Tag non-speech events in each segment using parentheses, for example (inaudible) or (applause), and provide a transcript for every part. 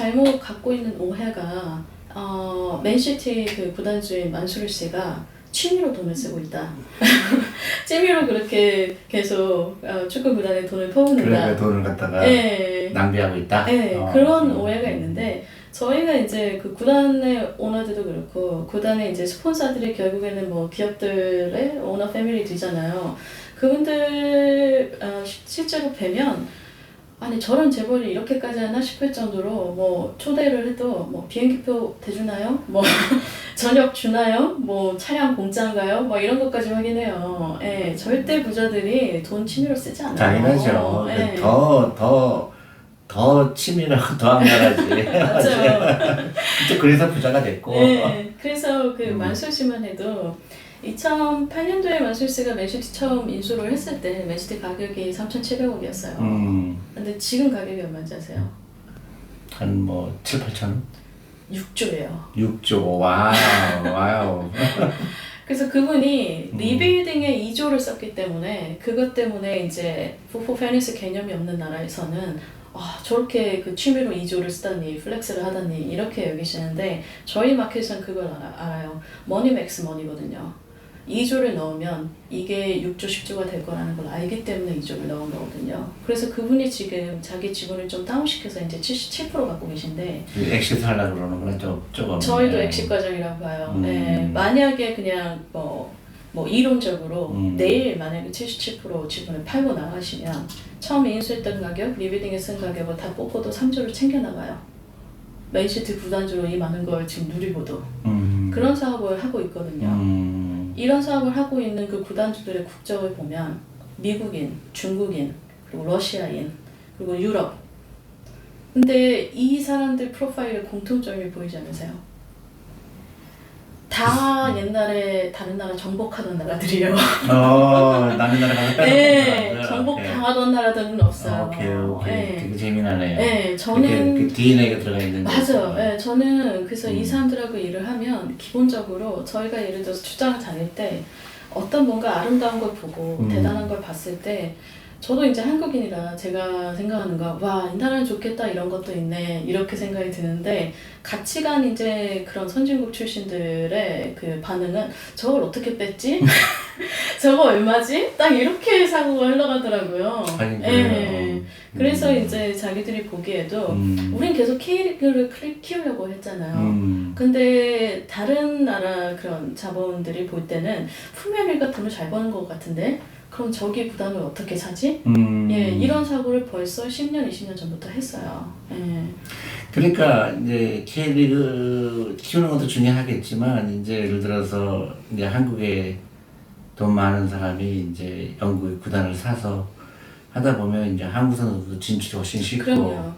잘못 갖고 있는 오해가 어, 맨시티 그 구단주인 만수르 씨가 취미로 돈을 쓰고 있다. (laughs) 취미로 그렇게 계속 어, 축구 구단에 돈을 퍼붓는다. 그러니까 돈을 갖다가 네. 낭비하고 있다. 네, 어. 그런 오해가 있는데 저희가 이제 그 구단의 오너들도 그렇고 구단의 이제 스폰서들이 결국에는 뭐 기업들의 오너 패밀리들이잖아요. 그분들 어, 시- 실제로 뵈면 아니 저런 재벌이 이렇게까지 하나 싶을 정도로 뭐 초대를 해도 뭐 비행기표 대주나요? 뭐 (laughs) 저녁 주나요? 뭐 차량 공짜인가요? 뭐 이런 것까지 확인해요. 예, 절대 부자들이 돈 취미로 쓰지 않아요. 당연하죠. 예. 더, 더, 더 치밀하고 더 안gar하지. (laughs) 맞아요. (laughs) 또 그래서 부자가 됐고. 네, 그래서 그 음. 만술 씨만 해도 2008년도에 만술 씨가 맨시티 처음 인수를 했을 때 맨시티 가격이 3,700억이었어요. 음, 근데 지금 가격이 얼마인지 아세요? 한 뭐, 7, 8천? 6조예요. 6조. 와우, 와우. (laughs) 그래서 그분이 음. 리빌딩에 2조를 썼기 때문에 그것 때문에 이제 포포 페니스 개념이 없는 나라에서는 아, 저렇게 그 취미로 2조를 쓰다니 플렉스를 하다니 이렇게 여기시는데 저희 마켓은 그걸 알아, 알아요. 머니 맥스 머니거든요. 2조를 넣으면 이게 6조, 10조가 될 거라는 걸 알기 때문에 2조를 넣은 거거든요. 그래서 그분이 지금 자기 지분을 좀 다운시켜서 이제 77% 갖고 계신데 그 엑시트 하려고 그러는구나, 좀, 조금. 저희도 네. 엑시 과정이라고 봐요. 음. 네, 만약에 그냥 뭐, 뭐 이론적으로 음. 내일 만약에 77% 지분을 팔고 나가시면 처음 인수했던 가격, 리빌딩에 쓴 가격을 다 뽑고도 3조를 챙겨 나가요. 맨시티 구단주로 이 많은 걸 지금 누리고도 음. 그런 사업을 하고 있거든요. 음. 이런 사업을 하고 있는 그 구단주들의 국적을 보면 미국인, 중국인, 그리고 러시아인, 그리고 유럽. 근데 이 사람들 프로파일에 공통점이 보이지 않으세요? 다 옛날에 다른 나라 정복하던 나라들이에요. 어, 남의 나라 가서 네, 빼놓고 정복 오케이. 당하던 나라들은 없어요. 오케이, 오케이. 네. 되게 재미나네요. 네, 저는 그, 그 DNA가 들어가 있는 맞아요. 네, 저는 그래서 이 음. 사람들하고 일을 하면 기본적으로 저희가 예를 들어서 출장을 다닐 때 어떤 뭔가 아름다운 걸 보고 음. 대단한 걸 봤을 때 저도 이제 한국인이라 제가 생각하는 거, 와, 이 나라는 좋겠다, 이런 것도 있네, 이렇게 생각이 드는데, 같이 간 이제 그런 선진국 출신들의 그 반응은, 저걸 어떻게 뺐지? (laughs) 저거 얼마지? 딱 이렇게 사고가 흘러가더라고요. 아니, 예. 그래요. 그래서 음. 이제 자기들이 보기에도, 음. 우린 계속 K리그를 키- 키우려고 했잖아요. 음. 근데 다른 나라 그런 자본들이 볼 때는 프리미어리가 돈을 잘 버는 것 같은데 그럼 저기 구단을 어떻게 사지? 음. 예, 이런 사고를 벌써 10년, 20년 전부터 했어요. 예. 그러니까 이제 K리그 키우는 것도 중요하겠지만 이제 예를 들어서 이제 한국에 돈 많은 사람이 이제 영국의 구단을 사서 하다 보면 이제 한국 선수도 진출이 훨씬 쉽고 그럼요.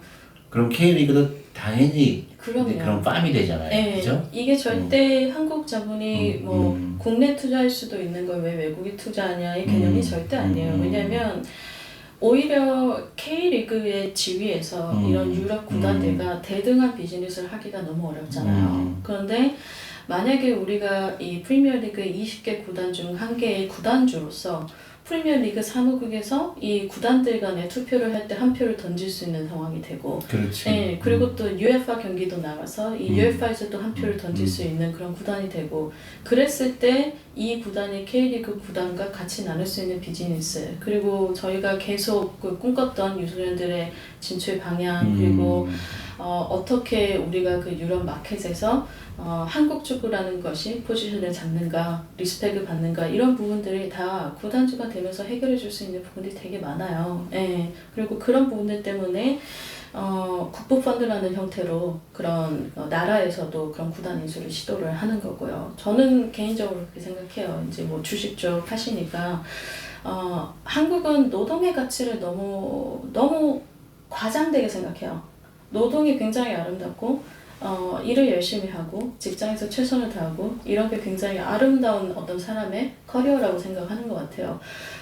그럼 K리그도 당연히 그럼요. 그런 팜이 되잖아요. 예, 그죠? 이게 절대 한국 자본이 음, 뭐 음. 국내 투자할 수도 있는 걸 왜 외국에 투자하냐 이 개념이 음, 절대 아니에요. 음. 왜냐면 오히려 K리그의 지위에서 음, 이런 유럽 구단들과 대등한 비즈니스를 하기가 너무 어렵잖아요. 음. 그런데 만약에 우리가 이 프리미어리그의 20개 구단 중 한 개의 구단주로서 프리미어리그 사무국에서 이 구단들 간에 투표를 할 때 한 표를 던질 수 있는 상황이 되고 그렇지. 네, 그리고 또 UEFA 경기도 나가서 이 음. UEFA에서 또 한 표를 던질 음. 수 있는 그런 구단이 되고 그랬을 때 이 구단이 K리그 구단과 같이 나눌 수 있는 비즈니스 그리고 저희가 계속 그 꿈꿨던 유소년들의 진출 방향 음. 그리고 어, 어 떻게 우리가 그 유럽 마켓에서 어, 한국 축구라는 것이 포지션을 잡는가, 리스펙을 받는가 이런 부분들이 다 구단주가 되면서 해결해 줄 수 있는 부분들이 되게 많아요. 예. 그리고 그런 부분들 때문에 어, 국부펀드라는 형태로 그런 어, 나라에서도 그런 구단 인수를 시도를 하는 거고요. 저는 개인적으로 그렇게 생각해요. 이제 뭐 주식 쪽 하시니까 어, 한국은 노동의 가치를 너무 너무 과장되게 생각해요. 노동이 굉장히 아름답고 어, 일을 열심히 하고 직장에서 최선을 다하고 이런 게 굉장히 아름다운 어떤 사람의 커리어라고 생각하는 것 같아요.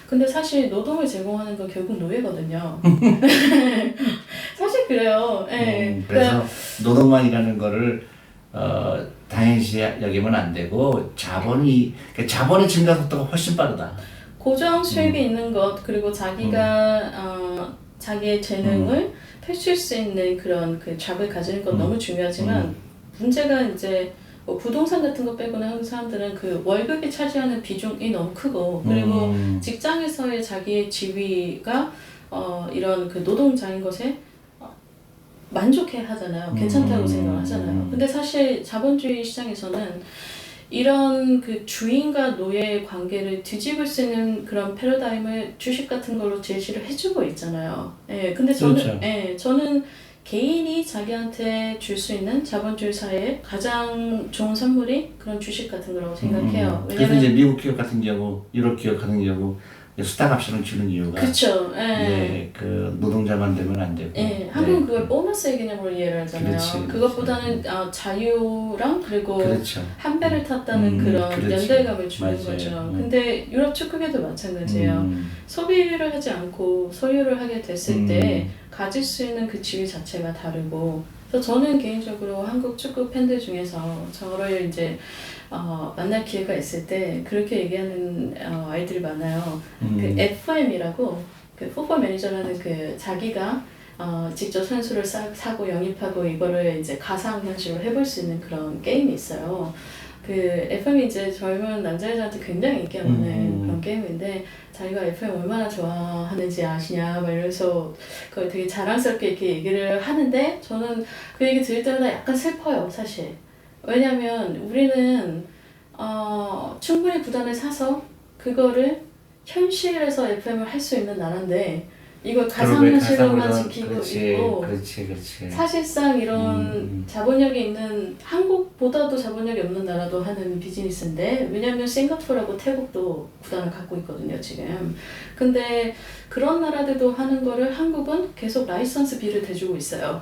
근데 사실 노동을 제공하는 건 결국 노예거든요. (laughs) 사실 그래요. 예. 음, 그러니까 그래서 노동만 일하는 거를 어, 당연시 여기면 안 되고 자본이 그러니까 자본의 증가 속도가 훨씬 빠르다. 고정 수입이 음. 있는 것 그리고 자기가 어, 자기의 재능을 펼칠 수 있는 그런 그 잡을 가지는 건 음. 너무 중요하지만 문제가 이제 뭐 부동산 같은 거 빼고는 한국 사람들은 그 월급이 차지하는 비중이 너무 크고 그리고 음. 직장에서의 자기의 지위가 어, 이런 그 노동자인 것에 어, 만족해 하잖아요. 괜찮다고 음. 생각을 하잖아요. 근데 사실 자본주의 시장에서는 이런 그 주인과 노예의 관계를 뒤집을 수 있는 그런 패러다임을 주식 같은 걸로 제시를 해주고 있잖아요. 예, 근데 저는, 그렇죠. 예, 저는 개인이 자기한테 줄 수 있는 자본주의 사회의 가장 좋은 선물이 그런 주식 같은 거라고 생각해요. 음. 그래서 왜냐면 이제 미국 기업 같은 경우, 유럽 기업 같은 경우 수당 옵션을 주는 이유가 그쵸. 예. 네, 그 노동자만 되면 안 되고. 예, 한국은 네. 그걸 보너스의 개념으로 이해를 하잖아요. 그렇지, 그렇지. 그것보다는 아, 자유랑 그리고 그렇죠. 한 배를 탔다는 음, 그런 그렇지. 연대감을 주는 맞아요. 거죠. 음. 근데 유럽 축구계도 마찬가지예요. 음. 소비를 하지 않고 소유를 하게 됐을 음. 때 가질 수 있는 그 지위 자체가 다르고 그래서 저는 개인적으로 한국 축구 팬들 중에서 저를 이제 어, 만날 기회가 있을 때 그렇게 얘기하는 어, 아이들이 많아요. 음. 그 FM이라고 그 풋볼 매니저라는 그 자기가 어, 직접 선수를 사, 사고 영입하고 이거를 이제 가상 현실로 해볼 수 있는 그런 게임이 있어요. 그 FM이 이제 젊은 남자애들한테 굉장히 인기가 많은 음. 그런 게임인데 자기가 FM 얼마나 좋아하는지 아시냐 막 이러면서 그걸 되게 자랑스럽게 이렇게 얘기를 하는데 저는 그 얘기 들을 때마다 약간 슬퍼요 사실 왜냐면 우리는 어, 충분히 구단을 사서 그거를 현실에서 FM을 할 수 있는 나라인데 이걸 가상현실로만 지키고 그렇지, 있고 그렇지, 그렇지. 사실상 이런 음. 자본력이 있는 한국보다도 자본력이 없는 나라도 하는 비즈니스인데 왜냐면 싱가포르하고 태국도 구단을 갖고 있거든요 지금 근데 그런 나라들도 하는 거를 한국은 계속 라이선스 비를 대주고 있어요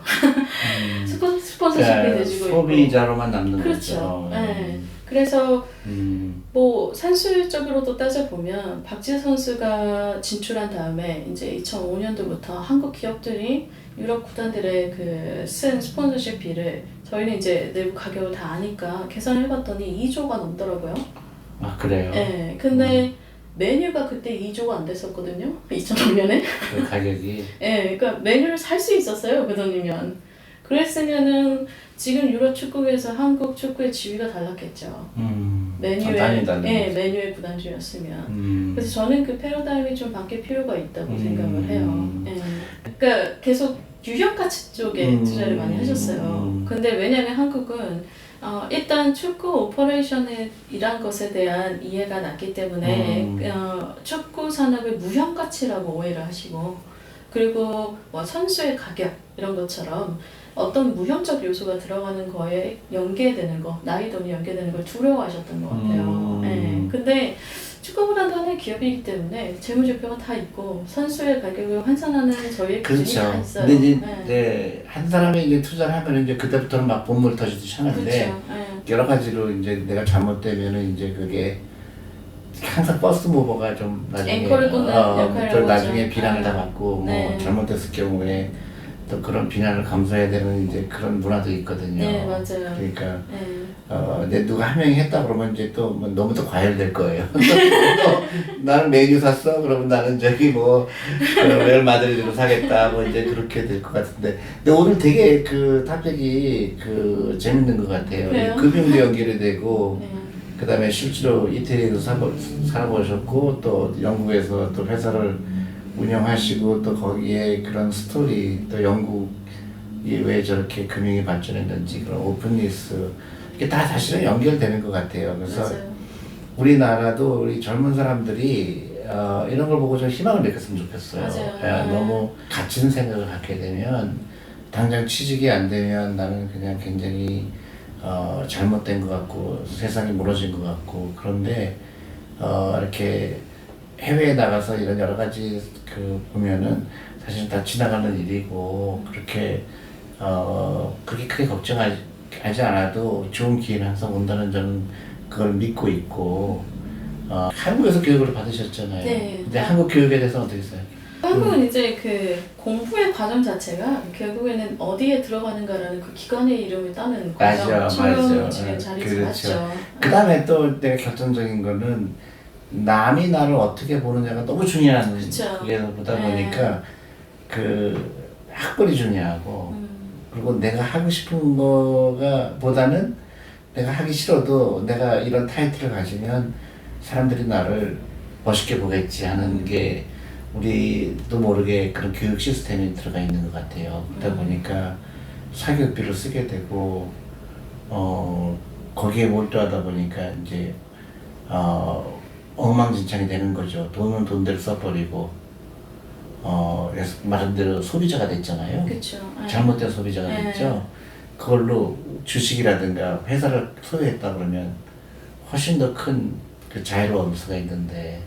음. 스폰, 스폰서십 비 그러니까 대주고 있고 소비자로만 남는 그렇죠. 거죠. 네. 그래서 음. 뭐 산술적으로도 따져보면 박지수 선수가 진출한 다음에 이제 2005년도부터 한국 기업들이 유럽 구단들의 그 쓴 스폰서십 비를 저희는 이제 내부 가격을 다 아니까 계산을 해봤더니 2조가 넘더라고요. 아 그래요. 네, 근데 메뉴가 그때 2조가 안 됐었거든요. 2005년에. 그 가격이 (laughs) 예, 그러니까 메뉴를 살 수 있었어요 그 돈이면. 그랬으면은 지금 유럽 축구에서 한국 축구의 지위가 달랐겠죠. 음. 다른 예, 거지. 메뉴의 구단주였으면. 음. 그래서 저는 그 패러다임이 좀 바뀔 필요가 있다고 음. 생각을 해요. 예. 그러니까 계속 유형 가치 쪽에 음. 투자를 많이 하셨어요. 음. 근데 왜냐면 한국은 어, 일단 축구 오퍼레이션에 일한 것에 대한 이해가 낮기 때문에 음. 어, 축구 산업의 무형 가치라고 오해를 하시고 그리고 뭐 선수의 가격 이런 것처럼 어떤 무형적 요소가 들어가는 거에 연계되는 거, 나이 돈이 연계되는 걸 두려워하셨던 것 같아요. 음. 예. 근데 축구보다도 하나의 기업이기 때문에 재무제표가 다 있고 선수의 가격을 환산하는 저희 기준이 다 그렇죠. 있어요. 근데 이제, 예. 이제 한 사람이 이제 투자를 하면 이제 그때부터는 막 본물 터지듯이 하는데 그렇죠. 예. 여러 가지로 이제 내가 잘못되면은 이제 그게 항상 버스 모버가 좀 나중에 앵커를 꽂는 역할을 또 하죠. 나중에 비난을 아. 당하고 뭐 네. 잘못됐을 경우에 또 그런 비난을 감수해야 되는 이제 그런 문화도 있거든요. 네, 맞아요. 그러니까 예. 어, 내 누가 한 명이 했다 그러면 이제 또 뭐 너무 또 과열될 거예요. (laughs) 또 나는 메뉴 샀어? 그러면 나는 저기 뭐 어, 레알 마드리드로 사겠다. 뭐 이제 그렇게 될 것 같은데. 근데 오늘 되게 그 탑픽이 그 재밌는 것 같아요. 그래요? 금융도 연결이 되고 예. 그 다음에 실제로 이태리에서 살아보, 살아보셨고 또 영국에서 또 회사를 운영하시고 또 거기에 그런 스토리 또 영국이 왜 저렇게 금융이 발전했는지 그런 오픈니스 이게 다 사실은 연결되는 것 같아요. 그래서 맞아요. 우리나라도 우리 젊은 사람들이 어, 이런 걸 보고 좀 희망을 느꼈으면 좋겠어요. 예, 네. 너무 갇힌 생각을 갖게 되면 당장 취직이 안 되면 나는 그냥 굉장히 어, 잘못된 것 같고 세상이 무너진 것 같고 그런데 어, 이렇게 해외에 나가서 이런 여러 가지 그 보면은 사실 다 지나가는 일이고 그렇게 어, 그렇게 크게 걱정하지 하지 않아도 좋은 기회는 항상 온다는 저는 그걸 믿고 있고 어, 한국에서 교육을 받으셨잖아요. 네. 근데 한국 교육에 대해서 어떻게 생각해요? 한국은 이제 그 공부의 과정 자체가 결국에는 어디에 들어가는가라는 그 기관의 이름을 따는 맞아, 과정처럼 맞아. 지금 네, 자리 그렇죠. 그 다음에 또 내가 결정적인 거는 남이 나를 어떻게 보느냐가 너무 중요한. 그게 보다 네. 보니까 그 학벌이 중요하고 음, 그리고 내가 하고 싶은 거가 보다는 내가 하기 싫어도 내가 이런 타이틀을 가지면 사람들이 나를 멋있게 보겠지 하는 게 우리도 모르게 그런 교육 시스템이 들어가 있는 것 같아요. 그러다 보니까 사교육비를 쓰게 되고 어 거기에 몰두하다 보니까 이제 어 엉망진창이 되는 거죠. 돈은 돈대로 써버리고 어 그래서 말한 대로 소비자가 됐잖아요. 그렇죠. 예. 잘못된 소비자가 네. 됐죠. 그걸로 주식이라든가 회사를 소유했다 그러면 훨씬 더 큰 그 자유로울 수가 있는데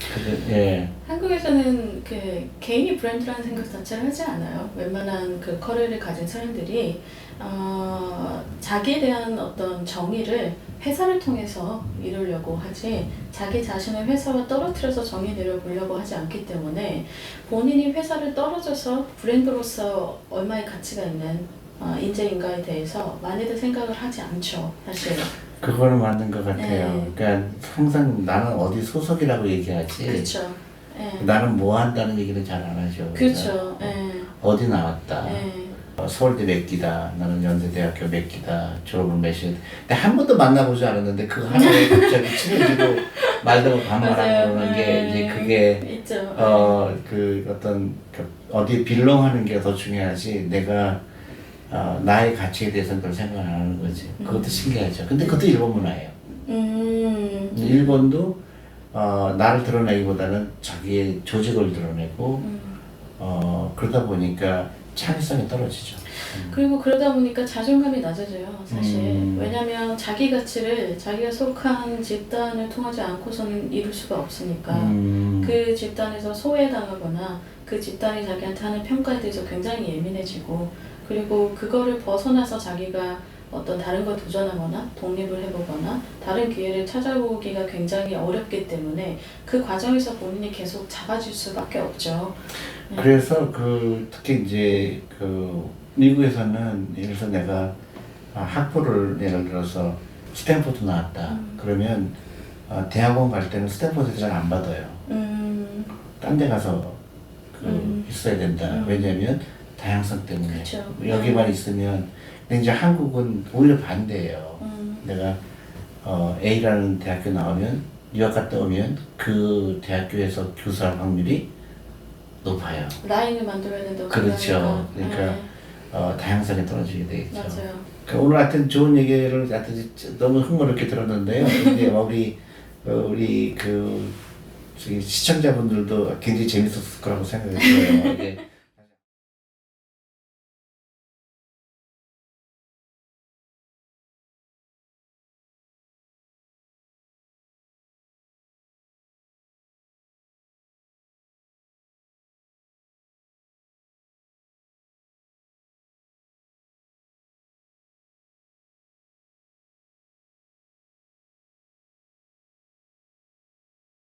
그 예. 한국에서는 그 개인이 브랜드라는 생각 자체를 하지 않아요. 웬만한 그 커리어를 가진 사람들이 어, 자기에 대한 어떤 정의를 회사를 통해서 이루려고 하지 자기 자신을 회사와 떨어뜨려서 정의 내려보려고 하지 않기 때문에 본인이 회사를 떨어져서 브랜드로서 얼마의 가치가 있는 어, 인재인가에 대해서 많이들 생각을 하지 않죠. 사실. 그거는 맞는 것 같아요. 네. 그러니까 항상 나는 어디 소속이라고 얘기하지. 그렇죠. 예. 나는 뭐 한다는 얘기는 잘 안 하죠. 그렇죠. 예. 어디 나왔다. 예. 어, 서울대 몇 기다. 나는 연세대학교 몇 기다. 졸업을 몇 시. 근데 한 번도 만나보지 않았는데 그 하나에 (laughs) 갑자기 친해지고 말다고 반말하고. 그러는 게 네. 이제 그게 있죠. 어그 어떤 그 어디 빌롱하는 게 더 중요하지 내가 어, 나의 가치에 대해서는 별 생각 안 하는 거지 그것도 신기하죠 근데 그것도 일본 문화예요 음. 일본도 어, 나를 드러내기보다는 자기의 조직을 드러내고 음. 어, 그러다 보니까 창의성이 떨어지죠 그리고 그러다 보니까 자존감이 낮아져요, 사실. 음. 왜냐면 자기 가치를 자기가 속한 집단을 통하지 않고서는 이룰 수가 없으니까. 음, 그 집단에서 소외당하거나 그 집단이 자기한테 하는 평가에 대해서 굉장히 예민해지고 그리고 그거를 벗어나서 자기가 어떤 다른 걸 도전하거나 독립을 해보거나 다른 기회를 찾아보기가 굉장히 어렵기 때문에 그 과정에서 본인이 계속 잡아줄 수밖에 없죠. 네. 그래서 그 특히 이제 그 미국에서는 예를 들어서 내가 아, 학부를 예를 들어서 스탠포드 나왔다 음. 그러면 어, 대학원 갈 때는 스탠포드에서 잘안 받아요 음, 딴데 가서 그 음. 있어야 된다 음. 왜냐면 다양성 때문에 그쵸. 여기만 있으면 근데 이제 한국은 오히려 반대예요 음, 내가 어, A라는 대학교 나오면 유학 갔다 오면 그 대학교에서 교수할 확률이 높아요 라인을 만들어야 된다고 그렇죠. 생각하니까. 그러니까 네, 어, 다양성이 떨어지게 되겠죠. 맞아요. 그러니까 오늘 하여튼 좋은 얘기를 하여튼 너무 흥미롭게 들었는데요. 이제 (laughs) 우리 어, 우리 그 저기 시청자분들도 굉장히 재밌었을 거라고. 이게